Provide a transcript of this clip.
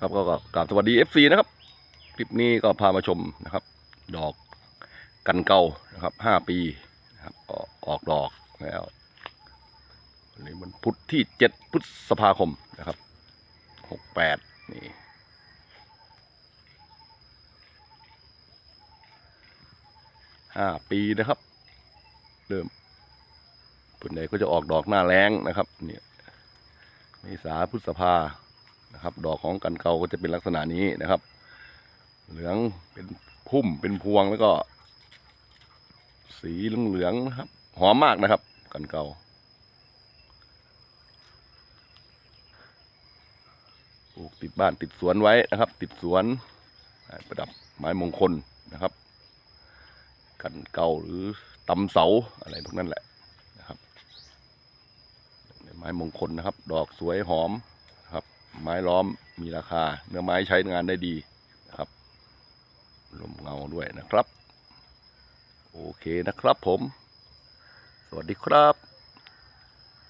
ครับก็กราบสวัสดี FC นะครับคลิปนี้ก็พามาชมนะครับ ดอกกันเกานะครับห้าปีนะครับออกออกดอกแล้ววันนี้มันพุทธที่เจ็ดพฤษภาคมนะครับหกแปดนี่ห้าปีนะครับ เริ่มส่วนใหญ่ก็จะออกดอกหน้าแรงนะครับ เนี่ยเมษาพฤษภา นะครับ ดอกของกันเกาก็จะเป็นลักษณะนี้นะครับ เหลืองเป็นพุ่มเป็นพวงแล้วก็ สีเหลืองๆนะครับ หอมมากนะครับ กันเกาปลูกติดบ้านติดสวนไว้นะครับ ติดสวนประดับไม้มงคลนะครับ กันเกาหรือตำเสาอะไรพวกนั้นแหละนะครับไม้มงคลนะครับ ดอกสวยหอม ไม้ล้อมมีราคา เนื้อไม้ใช้งานได้ดีนะครับลมเงาด้วยนะครับ โอเคนะครับผม สวัสดีครับ